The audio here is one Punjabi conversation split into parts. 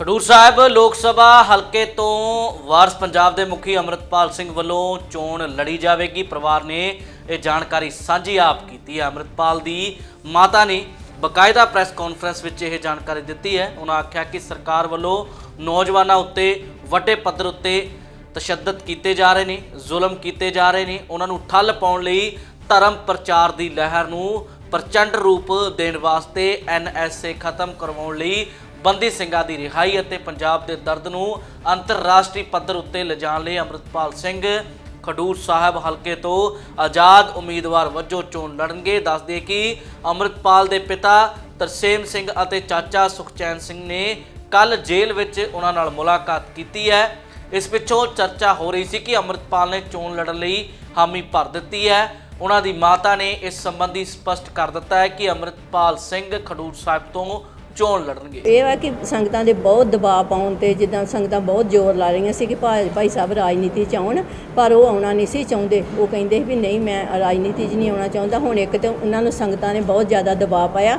ਖਡੂਰ ਸਾਹਿਬ ਲੋਕ ਸਭਾ ਹਲਕੇ ਤੋਂ ਵਾਰਸ ਪੰਜਾਬ ਦੇ ਮੁਖੀ ਅਮਰਿਤਪਾਲ ਸਿੰਘ ਵੱਲੋਂ ਚੋਣ ਲੜੀ ਜਾਵੇਗੀ। ਪਰਿਵਾਰ ਨੇ ਇਹ ਜਾਣਕਾਰੀ ਸਾਂਝੀ ਆਪ ਕੀਤੀ ਹੈ। ਅਮਰਿਤਪਾਲ ਦੀ ਮਾਤਾ ਨੇ ਬਕਾਇਦਾ ਪ੍ਰੈਸ ਕਾਨਫਰੰਸ ਵਿੱਚ ਇਹ ਜਾਣਕਾਰੀ ਦਿੱਤੀ ਹੈ। ਉਹਨਾਂ ਆਖਿਆ ਕਿ ਸਰਕਾਰ ਵੱਲੋਂ ਨੌਜਵਾਨਾਂ ਉੱਤੇ ਵੱਡੇ ਪੱਧਰ ਉੱਤੇ ਤਸ਼ੱਦਦ ਕੀਤੇ ਜਾ ਰਹੇ ਨੇ, ਜ਼ੁਲਮ ਕੀਤੇ ਜਾ ਰਹੇ ਨੇ। ਉਹਨਾਂ ਨੂੰ ਠੱਲ ਪਾਉਣ ਲਈ ਧਰਮ ਪ੍ਰਚਾਰ ਦੀ ਲਹਿਰ ਨੂੰ ਪ੍ਰਚੰਡ ਰੂਪ ਦੇਣ ਵਾਸਤੇ ਐਨਐਸਏ ਖਤਮ ਕਰਵਾਉਣ ਲਈ ਬੰਦੀ ਸਿੰਘਾਂ ਦੀ ਰਿਹਾਈ ਅਤੇ ਪੰਜਾਬ ਦੇ ਦਰਦ ਨੂੰ ਅੰਤਰਰਾਸ਼ਟਰੀ ਪੱਧਰ ਉੱਤੇ ਲਿਜਾਣ ਲਈ ਅਮਰਿਤਪਾਲ ਸਿੰਘ ਖਡੂਰ ਸਾਹਿਬ ਹਲਕੇ ਤੋਂ ਆਜ਼ਾਦ ਉਮੀਦਵਾਰ ਵਜੋਂ ਚੋਣ ਲੜਨਗੇ। ਦੱਸਦੇ ਕਿ ਅਮਰਿਤਪਾਲ ਦੇ ਪਿਤਾ ਤਰਸੇਮ ਸਿੰਘ ਅਤੇ ਚਾਚਾ ਸੁਖਚੈਨ ਸਿੰਘ ਨੇ ਕੱਲ ਜੇਲ੍ਹ ਵਿੱਚ ਉਹਨਾਂ ਨਾਲ ਮੁਲਾਕਾਤ ਕੀਤੀ ਹੈ। ਇਸ ਪਿੱਛੋਂ ਚਰਚਾ ਹੋ ਰਹੀ ਸੀ ਕਿ ਅਮਰਿਤਪਾਲ ਨੇ ਚੋਣ ਲੜਨ ਲਈ ਹਾਮੀ ਭਰ ਦਿੱਤੀ ਹੈ। ਉਹਨਾਂ ਦੀ ਮਾਤਾ ਨੇ ਇਸ ਸੰਬੰਧੀ ਸਪਸ਼ਟ ਕਰ ਦਿੱਤਾ ਹੈ ਕਿ ਅਮਰਿਤਪਾਲ ਸਿੰਘ ਖਡੂਰ ਸਾਹਿਬ ਤੋਂ ਚੋਣ ਲੜਨਗੇ। ਇਹ ਹੈ ਕਿ ਸੰਗਤਾਂ ਦੇ ਬਹੁਤ ਦਬਾਅ ਪਾਉਣ ਤੇ ਜਿੱਦਾਂ ਸੰਗਤਾਂ ਬਹੁਤ ਜ਼ੋਰ ਲਾ ਰਹੀਆਂ ਸੀ ਕਿ ਭਾਈ ਭਾਈ ਸਾਹਿਬ ਰਾਜਨੀਤੀ ਚ ਆਉਣ, ਪਰ ਉਹ ਆਉਣਾ ਨਹੀਂ ਸੀ ਚਾਹੁੰਦੇ। ਉਹ ਕਹਿੰਦੇ ਵੀ ਨਹੀਂ, ਮੈਂ ਰਾਜਨੀਤੀ 'ਚ ਨਹੀਂ ਆਉਣਾ ਚਾਹੁੰਦਾ। ਹੁਣ ਇੱਕ ਤੇ ਉਹਨਾਂ ਨੂੰ ਸੰਗਤਾਂ ਨੇ ਬਹੁਤ ਜ਼ਿਆਦਾ ਦਬਾਅ ਪਾਇਆ।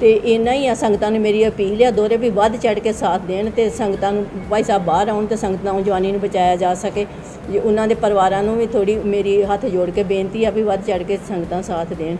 ਤੇ ਇੰਨਾ ਹੀ ਆ, ਸੰਗਤਾਂ ਨੂੰ ਮੇਰੀ ਅਪੀਲ ਆ, ਦੋਰੇ ਵੀ ਵੱਧ ਚੜ ਕੇ ਸਾਥ ਦੇਣ ਤੇ ਸੰਗਤਾਂ ਨੂੰ, ਭਾਈ ਸਾਹਿਬ ਬਾਹਰ ਆਉਣ ਤੇ ਸੰਗਤ ਨੌਜਵਾਨੀ ਨੂੰ ਬਚਾਇਆ ਜਾ ਸਕੇ। ਜੇ ਉਹਨਾਂ ਦੇ ਪਰਿਵਾਰਾਂ ਨੂੰ ਵੀ ਥੋੜੀ ਮੇਰੀ ਹੱਥ ਜੋੜ ਕੇ ਬੇਨਤੀ ਆ ਵੀ ਵੱਧ ਚੜ ਕੇ ਸੰਗਤਾਂ ਸਾਥ ਦੇਣ।